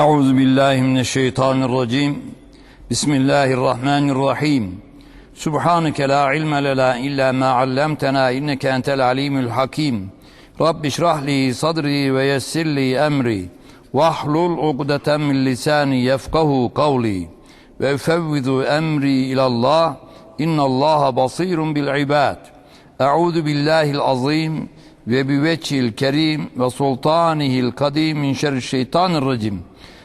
Euzu billahi mineşşeytanirracim. Bismillahirrahmanirrahim. Subhaneke la ilme lena illa ma allamtena inneke entel alimul hakim. Rabbi şrah li sadri ve yessir li emri. Vahlul ukdeten min lisani yefkahu kavli. Ve fevvidu emri ilallah. İnnallaha basirun bil ibad. Euzu billahil azim ve bi veçhil kerim ve sultanihil kadim min şerri şeytanir racim.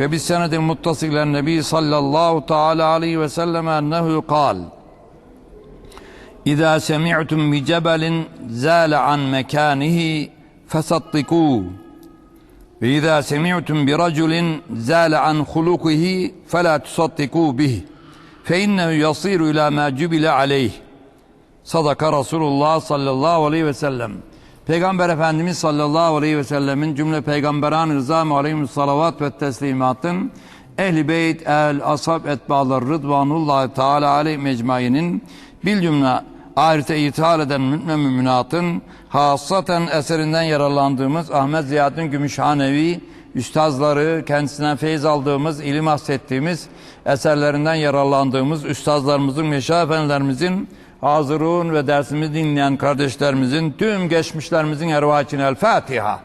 وبالسند المتصل النبي صلى الله تعالى عليه وسلم أنه قال إذا سمعتم بجبل زال عن مكانه فصدقوه وإذا سمعتم برجل زال عن خلقه فلا تصدقوا به فإنه يصير إلى ما جبل عليه Sadaka Resulullah sallallahu aleyhi ve sellem. Peygamber Efendimiz sallallahu aleyhi ve sellemin cümle peygamberan rızam aleyhim salavat ve teslimatın ehli beyt, el, ashab, etbalar, rıdvanullah teala aleyh mecmainin bil cümle ahirete ithal eden mümin müminatın hassaten eserinden yararlandığımız Ahmet Ziyaddin Gümüşhanevi üstazları, kendisinden feyiz aldığımız, ilim hassettiğimiz eserlerinden yararlandığımız üstazlarımızın, meşah efendilerimizin hazırun ve dersimizi dinleyen kardeşlerimizin tüm geçmişlerimizin için El Fatiha.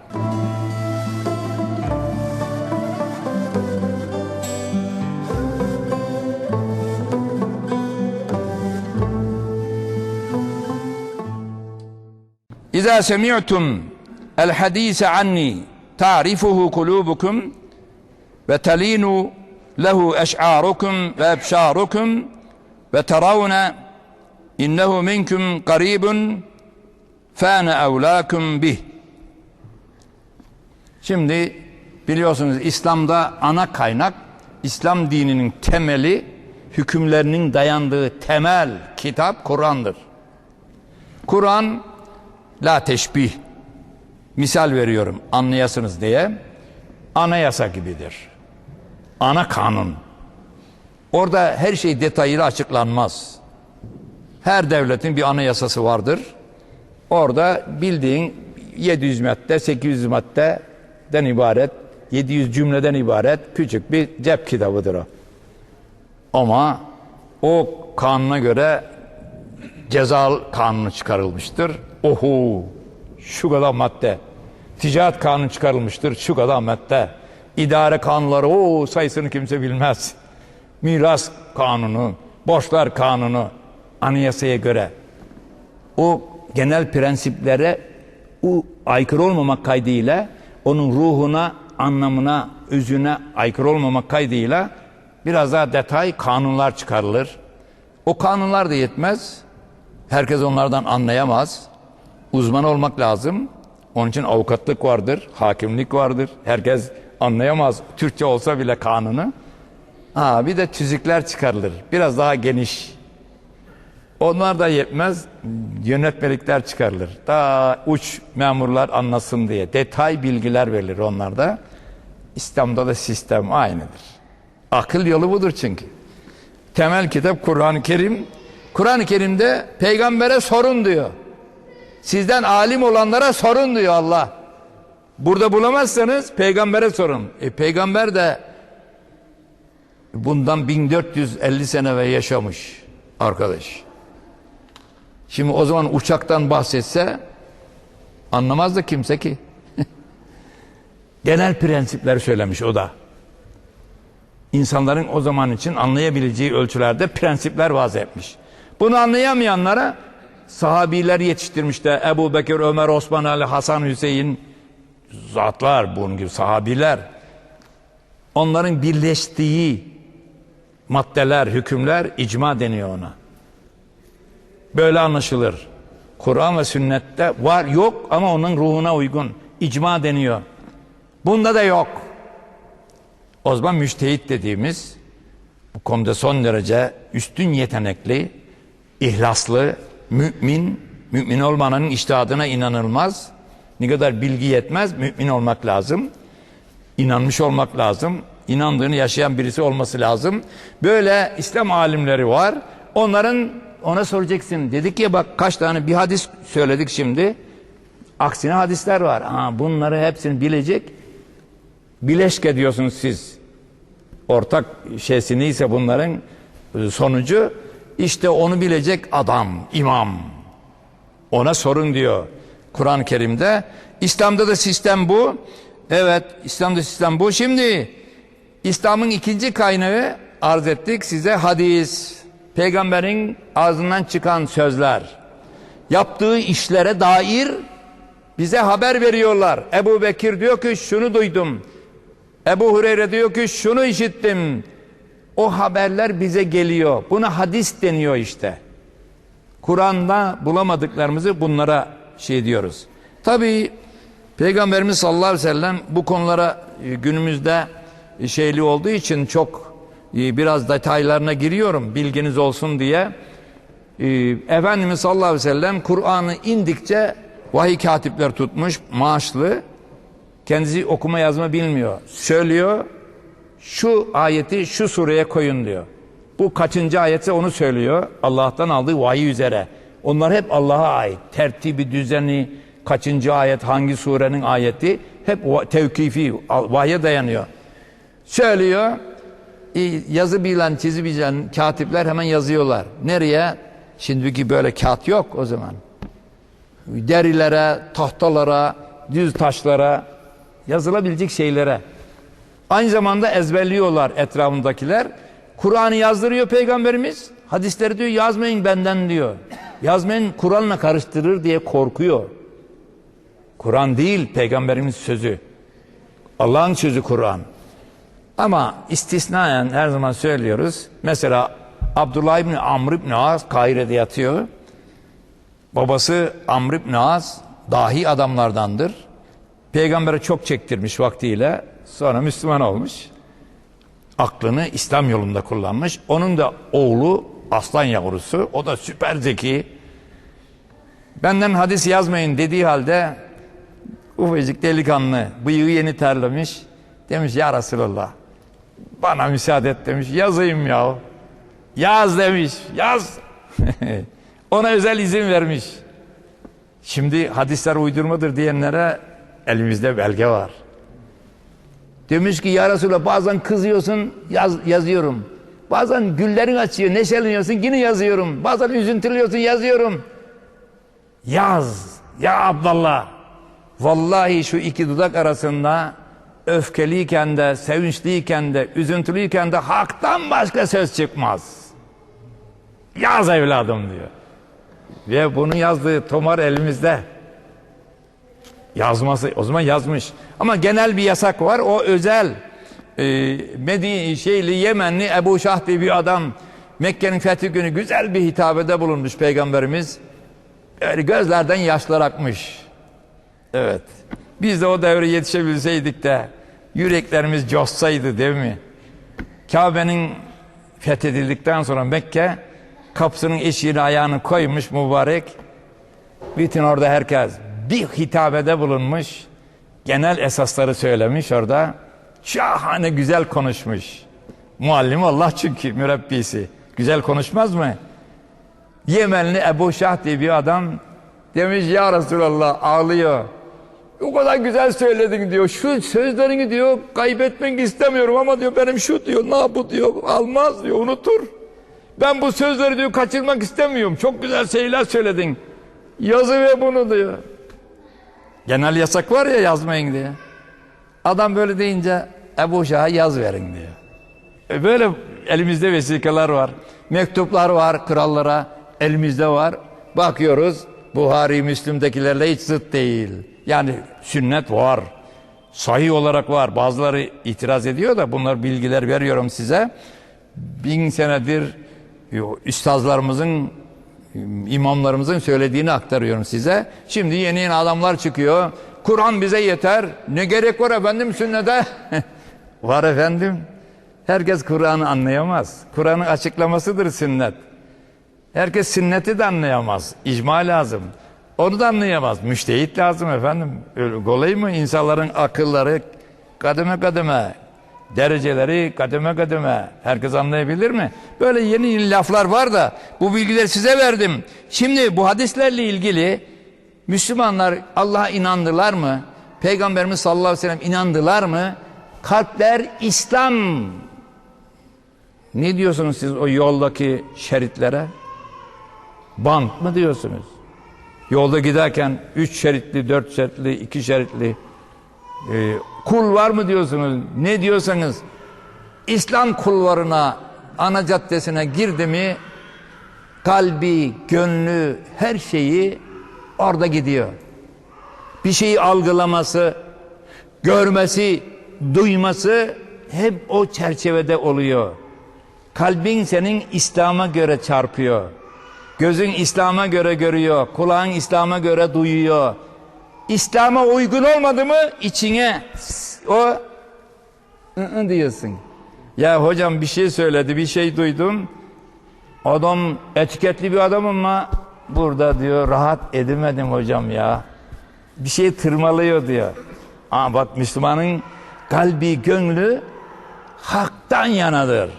İza semi'tum el hadise anni ta'rifuhu kulubukum ve telinu lehu eş'arukum ve ebşarukum ve teravne İnnehu minkum qaribun fâne evlâkum bih. Şimdi biliyorsunuz İslam'da ana kaynak İslam dininin temeli hükümlerinin dayandığı temel kitap Kur'an'dır. Kur'an la teşbih misal veriyorum anlayasınız diye anayasa gibidir. Ana kanun. Orada her şey detayıyla açıklanmaz. Her devletin bir anayasası vardır. Orada bildiğin 700 madde, 800 maddeden ibaret, 700 cümleden ibaret küçük bir cep kitabıdır o. Ama o kanuna göre ceza kanunu çıkarılmıştır. Ohu şu kadar madde. Ticaret kanunu çıkarılmıştır. Şu kadar madde. İdare kanunları o sayısını kimse bilmez. Miras kanunu, borçlar kanunu, anayasaya göre o genel prensiplere o aykırı olmamak kaydıyla onun ruhuna, anlamına, özüne aykırı olmamak kaydıyla biraz daha detay kanunlar çıkarılır. O kanunlar da yetmez. Herkes onlardan anlayamaz. Uzman olmak lazım. Onun için avukatlık vardır, hakimlik vardır. Herkes anlayamaz Türkçe olsa bile kanunu. Ha, bir de tüzükler çıkarılır. Biraz daha geniş onlar da yetmez, yönetmelikler çıkarılır. Daha uç memurlar anlasın diye detay bilgiler verilir onlarda. İslam'da da sistem aynıdır. Akıl yolu budur çünkü. Temel kitap Kur'an-ı Kerim. Kur'an-ı Kerim'de peygambere sorun diyor. Sizden alim olanlara sorun diyor Allah. Burada bulamazsanız peygambere sorun. E, peygamber de bundan 1450 sene ve yaşamış arkadaş. Şimdi o zaman uçaktan bahsetse anlamaz da kimse ki. Genel prensipler söylemiş o da. İnsanların o zaman için anlayabileceği ölçülerde prensipler vaz etmiş. Bunu anlayamayanlara sahabiler yetiştirmiş de Ebu Bekir, Ömer, Osman, Ali, Hasan, Hüseyin zatlar bunun gibi sahabiler. Onların birleştiği maddeler, hükümler icma deniyor ona. Böyle anlaşılır. Kur'an ve sünnette var yok ama onun ruhuna uygun. İcma deniyor. Bunda da yok. O zaman müştehit dediğimiz bu konuda son derece üstün yetenekli, ihlaslı, mümin, mümin olmanın iştihadına inanılmaz. Ne kadar bilgi yetmez, mümin olmak lazım. İnanmış olmak lazım. İnandığını yaşayan birisi olması lazım. Böyle İslam alimleri var. Onların ona soracaksın. Dedik ya bak kaç tane bir hadis söyledik şimdi. Aksine hadisler var. Ha, bunları hepsini bilecek. Bileşke diyorsunuz siz. Ortak şeysi neyse bunların e, sonucu işte onu bilecek adam, imam. Ona sorun diyor Kur'an-ı Kerim'de. İslam'da da sistem bu. Evet, İslam'da sistem bu. Şimdi İslam'ın ikinci kaynağı arz ettik size hadis. Peygamberin ağzından çıkan sözler. Yaptığı işlere dair bize haber veriyorlar. Ebu Bekir diyor ki şunu duydum. Ebu Hureyre diyor ki şunu işittim. O haberler bize geliyor. Buna hadis deniyor işte. Kur'an'da bulamadıklarımızı bunlara şey diyoruz. Tabii Peygamberimiz sallallahu aleyhi ve sellem bu konulara e, günümüzde e, şeyli olduğu için çok biraz detaylarına giriyorum bilginiz olsun diye. E, Efendimiz sallallahu aleyhi ve sellem Kur'an'ı indikçe vahiy katipler tutmuş maaşlı. Kendisi okuma yazma bilmiyor. Söylüyor şu ayeti şu sureye koyun diyor. Bu kaçıncı ayetse onu söylüyor. Allah'tan aldığı vahiy üzere. Onlar hep Allah'a ait. Tertibi, düzeni, kaçıncı ayet, hangi surenin ayeti hep tevkifi, vahye dayanıyor. Söylüyor. Yazı bilen, çizi bilen katipler hemen yazıyorlar. Nereye? Şimdiki böyle kağıt yok o zaman. Derilere, tahtalara, düz taşlara, yazılabilecek şeylere. Aynı zamanda ezberliyorlar etrafındakiler. Kur'an'ı yazdırıyor peygamberimiz. Hadisleri diyor yazmayın benden diyor. Yazmayın Kur'an'la karıştırır diye korkuyor. Kur'an değil peygamberimiz sözü. Allah'ın sözü Kur'an. Ama istisnaen her zaman söylüyoruz. Mesela Abdullah İbni Amr İbni As Kahire'de yatıyor. Babası Amr İbni As dahi adamlardandır. Peygambere çok çektirmiş vaktiyle. Sonra Müslüman olmuş. Aklını İslam yolunda kullanmış. Onun da oğlu aslan yavrusu. O da süper zeki. Benden hadis yazmayın dediği halde ufacık delikanlı bıyığı yeni terlemiş. Demiş ya Resulallah bana müsaade et demiş yazayım ya. Yaz demiş yaz. Ona özel izin vermiş. Şimdi hadisler uydurmadır diyenlere elimizde belge var. Demiş ki ya Resulallah bazen kızıyorsun yaz, yazıyorum. Bazen güllerin açıyor neşeleniyorsun yine yazıyorum. Bazen üzüntülüyorsun yazıyorum. Yaz ya Abdallah. Vallahi şu iki dudak arasında öfkeliyken de, sevinçliyken de, üzüntülüyken de haktan başka söz çıkmaz. Yaz evladım diyor. Ve bunu yazdığı tomar elimizde. Yazması, o zaman yazmış. Ama genel bir yasak var, o özel. Ee, Medine, şeyli, Yemenli Ebu Şah diye bir adam Mekke'nin fethi günü güzel bir hitabede bulunmuş Peygamberimiz. Öyle gözlerden yaşlar akmış. Evet. Biz de o devre yetişebilseydik de yüreklerimiz coşsaydı değil mi? Kabe'nin fethedildikten sonra Mekke kapısının eşiğine ayağını koymuş mübarek. Bütün orada herkes bir hitabede bulunmuş. Genel esasları söylemiş orada. Şahane güzel konuşmuş. Muallim Allah çünkü mürebbisi. Güzel konuşmaz mı? Yemenli Ebu Şah diye bir adam demiş ya Resulallah ağlıyor. O kadar güzel söyledin diyor. Şu sözlerini diyor kaybetmek istemiyorum ama diyor benim şu diyor ne bu diyor almaz diyor unutur. Ben bu sözleri diyor kaçırmak istemiyorum. Çok güzel şeyler söyledin. Yazı ve bunu diyor. Genel yasak var ya yazmayın diye. Adam böyle deyince Ebu Şah'a yaz verin diyor. E böyle elimizde vesikalar var. Mektuplar var krallara. Elimizde var. Bakıyoruz Buhari, Müslüm'dekilerle hiç zıt değil. Yani sünnet var. Sahih olarak var. Bazıları itiraz ediyor da bunlar bilgiler veriyorum size. Bin senedir üstazlarımızın imamlarımızın söylediğini aktarıyorum size. Şimdi yeni yeni adamlar çıkıyor. Kur'an bize yeter. Ne gerek var efendim sünnete? Var efendim. Herkes Kur'an'ı anlayamaz. Kur'an'ın açıklamasıdır sünnet. Herkes sünneti de anlayamaz. İcma lazım. Onu da anlayamaz. Müştehit lazım efendim. Öyle kolay mı? İnsanların akılları kademe kademe, dereceleri kademe kademe. Herkes anlayabilir mi? Böyle yeni yeni laflar var da bu bilgileri size verdim. Şimdi bu hadislerle ilgili Müslümanlar Allah'a inandılar mı? Peygamberimiz sallallahu aleyhi ve sellem inandılar mı? Kalpler İslam. Ne diyorsunuz siz o yoldaki şeritlere? Bant mı diyorsunuz? Yolda giderken üç şeritli, dört şeritli, iki şeritli e, kul var mı diyorsunuz? Ne diyorsanız İslam kulvarına, ana caddesine girdi mi kalbi, gönlü, her şeyi orada gidiyor. Bir şeyi algılaması, görmesi, duyması hep o çerçevede oluyor. Kalbin senin İslam'a göre çarpıyor. Gözün İslam'a göre görüyor. Kulağın İslam'a göre duyuyor. İslam'a uygun olmadı mı içine o ı -ı diyorsun. Ya hocam bir şey söyledi, bir şey duydum. Adam etiketli bir adam ama burada diyor rahat edemedim hocam ya. Bir şey tırmalıyor diyor. Ama bak Müslümanın kalbi, gönlü haktan yanadır.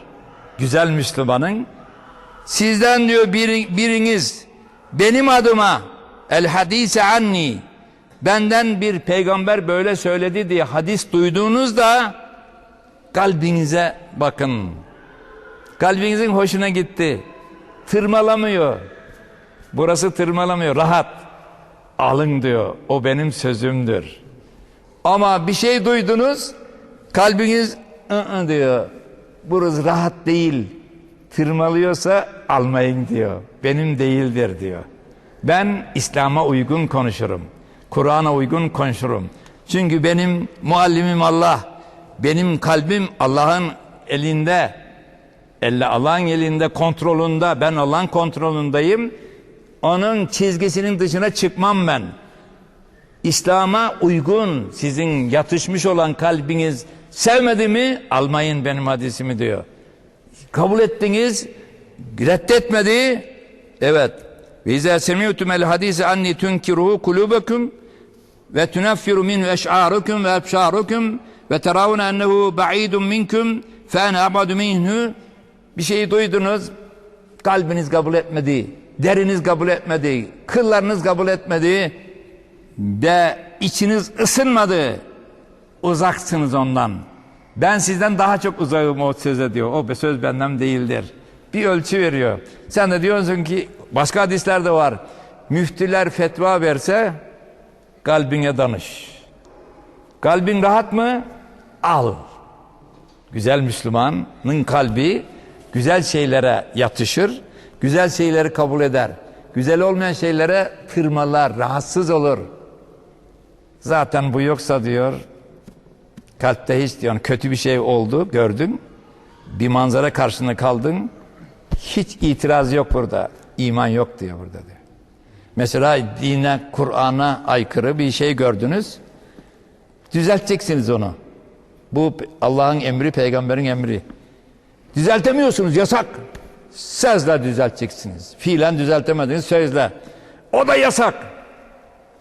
Güzel Müslümanın sizden diyor bir, biriniz benim adıma el hadise anni benden bir peygamber böyle söyledi diye hadis duyduğunuzda kalbinize bakın. Kalbinizin hoşuna gitti. Tırmalamıyor. Burası tırmalamıyor. Rahat. Alın diyor. O benim sözümdür. Ama bir şey duydunuz kalbiniz ı -ı diyor. Burası rahat değil. Tırmalıyorsa almayın diyor. Benim değildir diyor. Ben İslam'a uygun konuşurum. Kur'an'a uygun konuşurum. Çünkü benim muallimim Allah. Benim kalbim Allah'ın elinde. Elle Allah'ın elinde kontrolünde. Ben Allah'ın kontrolündeyim. Onun çizgisinin dışına çıkmam ben. İslam'a uygun sizin yatışmış olan kalbiniz sevmedi mi almayın benim hadisimi diyor. Kabul ettiniz. Reddetmedi. Evet. Ve izâ semi'tum el hadise anni tunkiruhu kulubekum ve tunaffiru minhu eş'arukum ve ebşarukum ve teravune ennehu ba'idun minkum fe ene abadu minhu. Bir şeyi duydunuz. Kalbiniz kabul etmedi. Deriniz kabul etmedi. Kıllarınız kabul etmedi. Ve içiniz ısınmadı. Uzaksınız ondan ben sizden daha çok uzağım o söze diyor. O söz benden değildir. Bir ölçü veriyor. Sen de diyorsun ki başka hadislerde var. Müftüler fetva verse kalbine danış. Kalbin rahat mı? Al. Güzel Müslümanın kalbi güzel şeylere yatışır güzel şeyleri kabul eder. Güzel olmayan şeylere tırmalar rahatsız olur. Zaten bu yoksa diyor kalpte hiç diyor kötü bir şey oldu gördün bir manzara karşısında kaldın hiç itiraz yok burada iman yok diyor burada diyor. Mesela dine Kur'an'a aykırı bir şey gördünüz düzelteceksiniz onu. Bu Allah'ın emri peygamberin emri. Düzeltemiyorsunuz yasak. Sözle düzelteceksiniz. Fiilen düzeltemediniz sözle. O da yasak.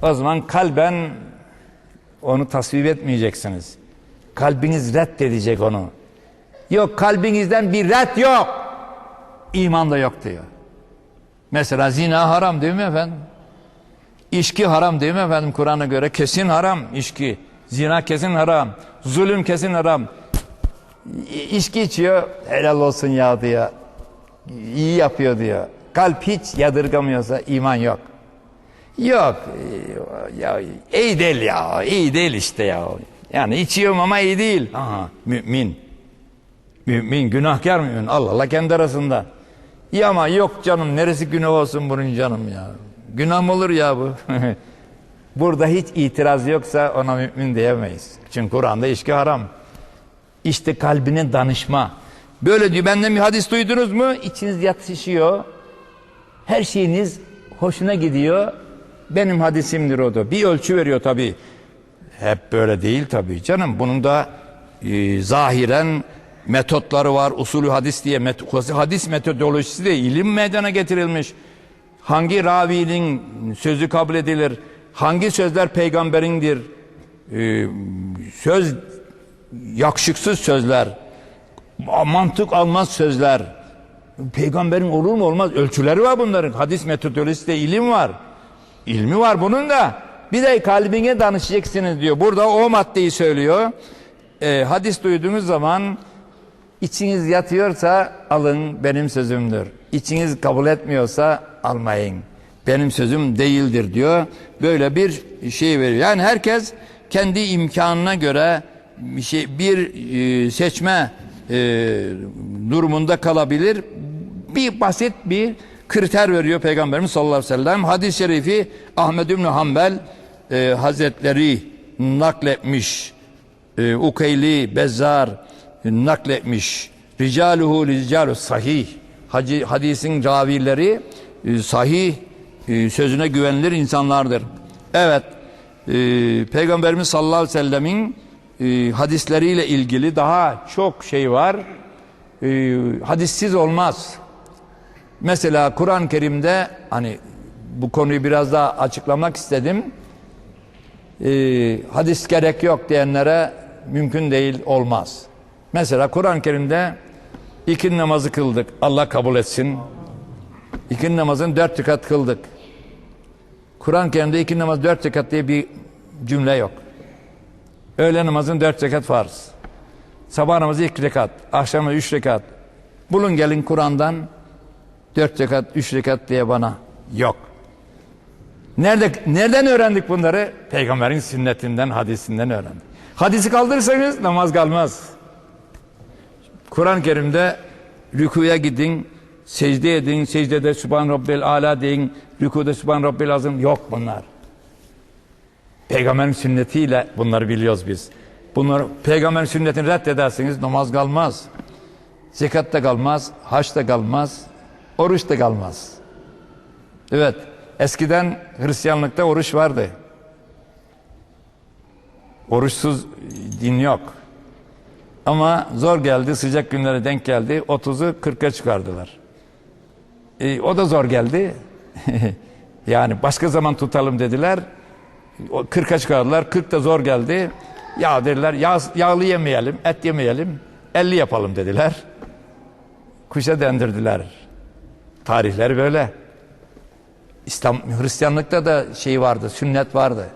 O zaman kalben onu tasvip etmeyeceksiniz. Kalbiniz reddedecek onu. Yok kalbinizden bir red yok. İman da yok diyor. Mesela zina haram değil mi efendim? İşki haram değil mi efendim Kur'an'a göre? Kesin haram işki. Zina kesin haram. Zulüm kesin haram. İçki içiyor. Helal olsun ya diyor. İyi yapıyor diyor. Kalp hiç yadırgamıyorsa iman yok. Yok ya iyi değil ya iyi değil işte ya. Yani içiyorum ama iyi değil. Aha, mümin. Mümin günahkar mümin. Allah Allah kendi arasında. İyi ama yok canım neresi günah olsun bunun canım ya. Günah mı olur ya bu? Burada hiç itiraz yoksa ona mümin diyemeyiz. Çünkü Kur'an'da içki haram. İşte kalbine danışma. Böyle diyor benden bir hadis duydunuz mu? İçiniz yatışıyor. Her şeyiniz hoşuna gidiyor. Benim hadisimdir o da. Bir ölçü veriyor tabi. Hep böyle değil tabi canım. Bunun da e, zahiren metotları var. Usulü hadis diye met- hadis metodolojisi de ilim meydana getirilmiş. Hangi ravinin sözü kabul edilir? Hangi sözler peygamberindir? Ee, söz yakışıksız sözler, mantık almaz sözler. Peygamberin olur mu olmaz ölçüleri var bunların. Hadis metodolojisi de ilim var. İlmi var bunun da. Bir de kalbine danışacaksınız diyor. Burada o maddeyi söylüyor. Ee, hadis duyduğunuz zaman içiniz yatıyorsa alın benim sözümdür. İçiniz kabul etmiyorsa almayın. Benim sözüm değildir diyor. Böyle bir şey veriyor. Yani herkes kendi imkanına göre bir şey bir e, seçme e, durumunda kalabilir. Bir basit bir kriter veriyor Peygamberimiz sallallahu aleyhi ve sellem. Hadis-i şerifi Ahmed İbni Hanbel e, Hazretleri nakletmiş. E, Ukeyli, Bezzar nakletmiş. Ricaluhu ricalu sahih. Hacı, hadisin ravileri e, sahih e, sözüne güvenilir insanlardır. Evet. E, Peygamberimiz sallallahu aleyhi ve sellemin e, hadisleriyle ilgili daha çok şey var. E, hadissiz olmaz. Mesela Kur'an-ı Kerim'de hani bu konuyu biraz daha açıklamak istedim. E, hadis gerek yok diyenlere mümkün değil olmaz. Mesela Kur'an-ı Kerim'de iki namazı kıldık. Allah kabul etsin. İki namazın dört rekat kıldık. Kur'an-ı Kerim'de iki namaz dört rekat diye bir cümle yok. Öğle namazın dört rekat farz. Sabah namazı iki rekat. Akşam namazı üç rekat. Bulun gelin Kur'an'dan dört rekat, üç rekat diye bana yok. Nerede, nereden öğrendik bunları? Peygamberin sünnetinden, hadisinden öğrendik. Hadisi kaldırırsanız namaz kalmaz. Kur'an-ı Kerim'de rükuya gidin, secde edin, secdede Sübhan Rabbil Ala deyin, rükuda Sübhan Rabbil Azim yok bunlar. Peygamberin sünnetiyle bunları biliyoruz biz. Bunları peygamberin sünnetini reddederseniz namaz kalmaz. Zekat da kalmaz, haç da kalmaz, oruç da kalmaz. Evet, eskiden Hristiyanlıkta oruç vardı. Oruçsuz din yok. Ama zor geldi, sıcak günlere denk geldi. 30'u 40'a çıkardılar. E, o da zor geldi. yani başka zaman tutalım dediler. 40'a çıkardılar. 40 da zor geldi. Ya dediler yağ, yağlı yemeyelim, et yemeyelim. 50 yapalım dediler. Kuşa dendirdiler. Tarihler böyle. İslam Hristiyanlıkta da şey vardı, sünnet vardı.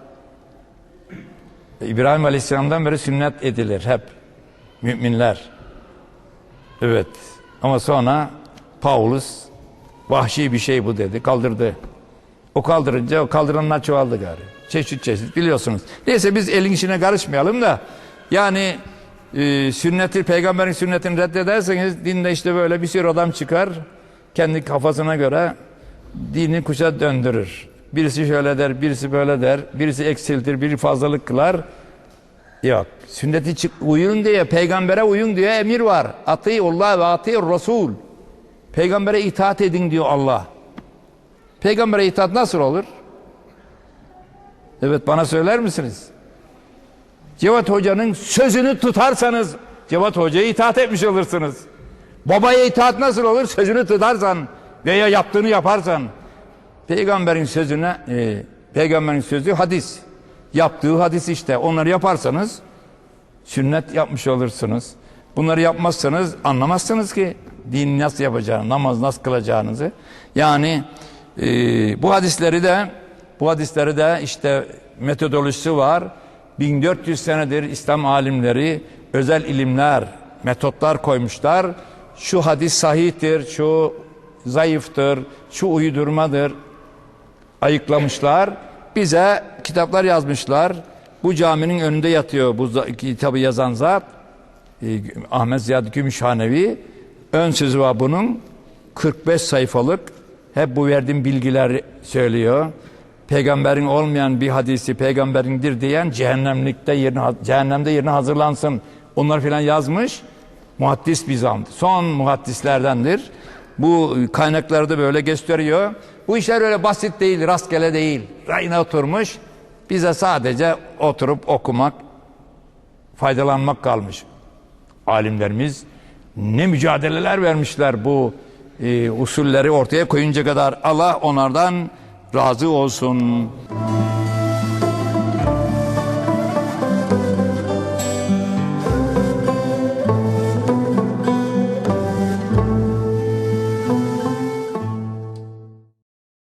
İbrahim Aleyhisselam'dan beri sünnet edilir hep. Müminler. Evet. Ama sonra Paulus vahşi bir şey bu dedi. Kaldırdı. O kaldırınca o kaldıranlar çoğaldı gari. Çeşit çeşit biliyorsunuz. Neyse biz elin işine karışmayalım da yani e, sünneti peygamberin sünnetini reddederseniz dinde işte böyle bir sürü adam çıkar kendi kafasına göre dini kuşa döndürür. Birisi şöyle der, birisi böyle der, birisi eksiltir, biri fazlalık kılar. Yok. Sünneti çık, uyun diye, peygambere uyun diye emir var. Atiullah ve atiur Resul. Peygambere itaat edin diyor Allah. Peygambere itaat nasıl olur? Evet bana söyler misiniz? Cevat Hoca'nın sözünü tutarsanız Cevat Hoca'ya itaat etmiş olursunuz. Babaya itaat nasıl olur? Sözünü tutarsan veya yaptığını yaparsan. Peygamberin sözüne, e, peygamberin sözü hadis. Yaptığı hadis işte. Onları yaparsanız sünnet yapmış olursunuz. Bunları yapmazsanız anlamazsınız ki din nasıl yapacağını, namaz nasıl kılacağınızı. Yani e, bu hadisleri de bu hadisleri de işte metodolojisi var. 1400 senedir İslam alimleri özel ilimler, metotlar koymuşlar. Şu hadis sahihtir, şu zayıftır, şu uydurmadır ayıklamışlar. Bize kitaplar yazmışlar. Bu caminin önünde yatıyor bu kitabı yazan zat. E, Ahmet Ziyad Gümüşhanevi. Ön sözü var bunun. 45 sayfalık. Hep bu verdiğim bilgiler söylüyor. Peygamberin olmayan bir hadisi peygamberindir diyen cehennemlikte yerine, cehennemde yerine hazırlansın. Onlar filan yazmış. Muhaddis bir zamdı. Son muhaddislerdendir. Bu kaynaklarda böyle gösteriyor. Bu işler öyle basit değil, rastgele değil. Rayına oturmuş. Bize sadece oturup okumak, faydalanmak kalmış. alimlerimiz ne mücadeleler vermişler bu e, usulleri ortaya koyunca kadar Allah onlardan razı olsun.